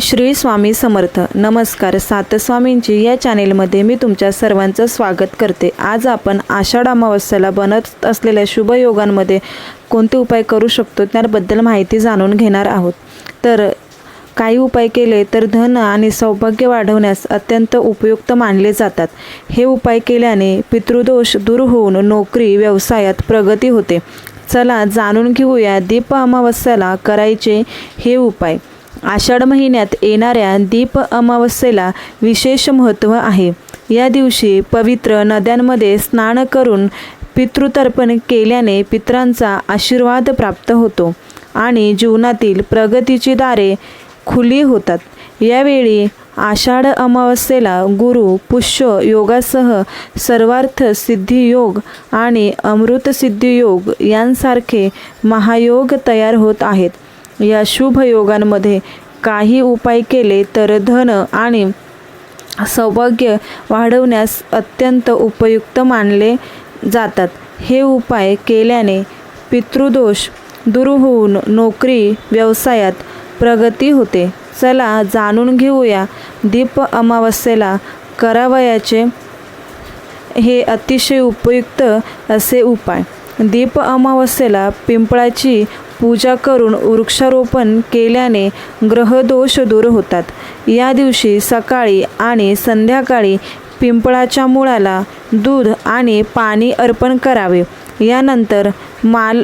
श्री स्वामी समर्थ. नमस्कार. सातस्वामींची या चॅनेलमध्ये मी तुमच्या सर्वांचं स्वागत करते. आज आपण आषाढ अमावस्याला बनत असलेल्या शुभयोगांमध्ये कोणते उपाय करू शकतो त्याबद्दल माहिती जाणून घेणार आहोत. तर काही उपाय केले तर धन आणि सौभाग्य वाढवण्यास अत्यंत उपयुक्त मानले जातात. हे उपाय केल्याने पितृदोष दूर होऊन नोकरी व्यवसायात प्रगती होते. चला जाणून घेऊया दीप अमावस्याला करायचे हे उपाय. आषाढ महिन्यात येणाऱ्या दीप अमावस्येला विशेष महत्त्व आहे. या दिवशी पवित्र नद्यांमध्ये स्नान करून पितृतर्पण केल्याने पितरांचा आशीर्वाद प्राप्त होतो आणि जीवनातील प्रगतीची दारे खुली होतात. यावेळी आषाढ अमावस्येला गुरु पुष्य योगासह सर्वार्थ सिद्धी योग आणि अमृत सिद्धी योग यांसारखे महायोग तयार होत आहेत. या शुभ योगांमध्ये काही उपाय केले तर धन आणि सौभाग्य वाढवण्यास अत्यंत उपयुक्त मानले जातात. हे उपाय केल्याने पितृदोष दूर होऊन नोकरी व्यवसायात प्रगती होते. चला जाणून घेऊया दीप अमावस्येला करावयाचे हे अतिशय उपयुक्त असे उपाय. दीप अमावस्येला पिंपळाची पूजा करून वृक्षारोपण केल्याने ग्रहदोष दूर होतात. या दिवशी सकाळी आणि संध्याकाळी पिंपळाच्या मुळाला दूध आणि पाणी अर्पण करावे. यानंतर माल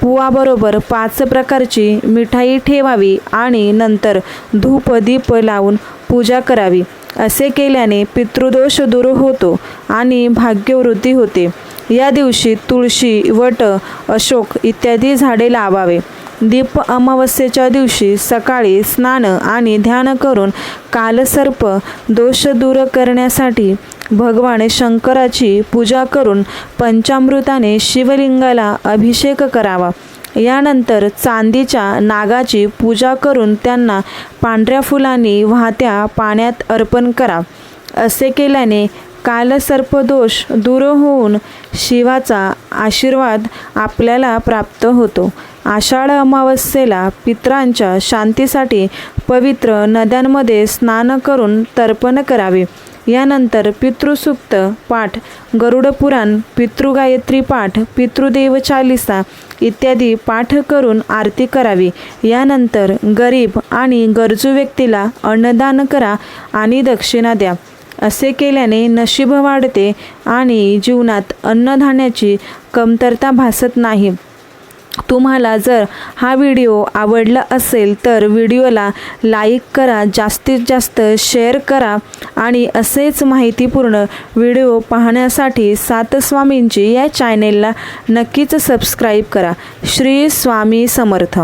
पुवाबरोबर पाच प्रकारची मिठाई ठेवावी आणि नंतर धूप दीप लावून पूजा करावी. असे केल्याने पितृदोष दूर होतो आणि भाग्यवृद्धी होते. या दिवशी तुळशी वट अशोक इत्यादी झाडे लावावे. दीप अमावस्येच्या दिवशी सकाळी स्नान आणि ध्यान करून कालसर्प दोष दूर करण्यासाठी भगवान शंकराची पूजा करून पंचामृताने शिवलिंगाला अभिषेक करावा. यानंतर चांदीच्या नागाची पूजा करून त्यांना पांढऱ्या फुलांनी वाहत्या पाण्यात अर्पण करा. असे केल्याने कालसर्पदोष दूर होऊन शिवाचा आशीर्वाद आपल्याला प्राप्त होतो. आषाढ अमावस्येला पित्रांच्या शांतीसाठी पवित्र नद्यांमध्ये स्नान करून तर्पण करावे. यानंतर पितृसूक्त पाठ गरुडपुराण पितृगायत्री पाठ पितृदेव चालिसा इत्यादी पाठ करून आरती करावी. यानंतर गरीब आणि गरजू व्यक्तीला अन्नदान करा आणि दक्षिणा द्या. असे केल्याने नशीब वाढते आणि जीवनात अन्नधान्याची कमतरता भासत नाही. तुम्हाला जर हा व्हिडिओ आवडला असेल तर व्हिडिओला लाईक करा जास्तीत जास्त शेअर करा आणि असेच माहितीपूर्ण व्हिडिओ पाहण्यासाठी सातस्वामींची या चॅनेलला नक्कीच सबस्क्राईब करा. श्री स्वामी समर्थ.